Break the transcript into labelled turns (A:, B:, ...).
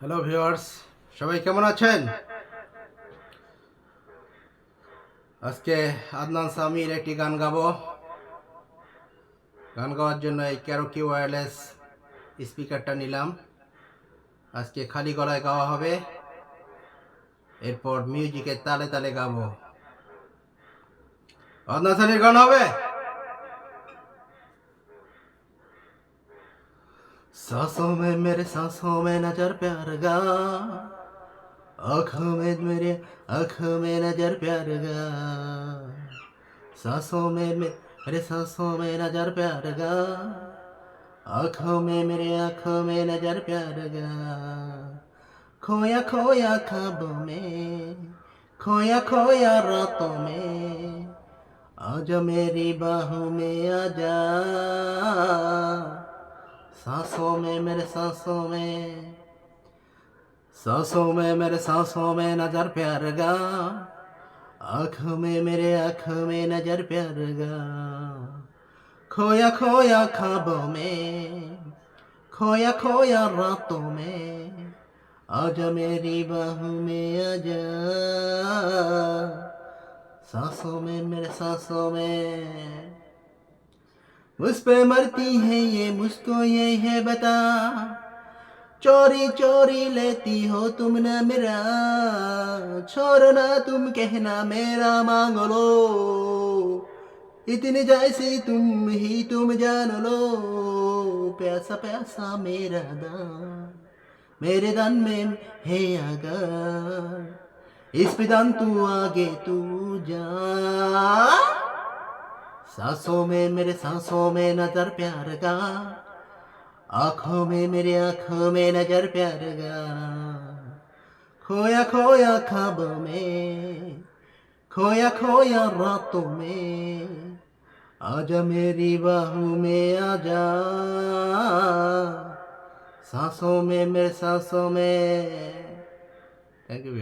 A: Hello viewers সবাই কেমন আছেন? আজকে আদনান সামির একটি গান গাবো। গান গাওয়ার জন্য এই ক্যারোকি ওয়্যারলেস স্পিকারটা নিলাম। আজকে খালি গলায় গাওয়া হবে। এরপর মিউজিকের তালে তালে গাবো। আদনান সামির, গান হবে? सांसों में मेरे सांसों में नज़र प्यार गा। आँखों में मेरे, आँखों में नज़र प्यार गा। सांसों में मेरे सांसों में नज़र प्यार गा। आँखों में मेरे, आँखों में नज़र प्यार गा। खोया खोया ख्वाबों में, खोया खोया रातों में। आजा मेरी बाहों में आजा। सांसों में मेरे सांसों में सांसों में मेरे सांसों में नज़र प्यार गा। आँखों में मेरे आँख में नज़र प्यार गा। खोया खोया खाबों में, खोया खोया रातों में, आजा मेरी बाहों में आजा। सांसों में मेरे सांसों में मुझ पे मरती है ये, मुझको ये है बता। चोरी चोरी लेती हो तुम न मेरा। छोड़ना तुम, कहना मेरा मांग लो। इतनी जैसी तुम ही तुम जान लो। प्यासा प्यासा मेरा दान, मेरे दान में है अगर इस पे दान तू आगे तू जा। सांसों में मेरे सांसों में नज़र प्यार का आँखों में मेरे आँखों में नज़र प्यार का खोया खोया ख्वाबों में, खोया खोया रातों में, आजा मेरी बाहों में आजा। सांसों में मेरे सांसों में। Thank you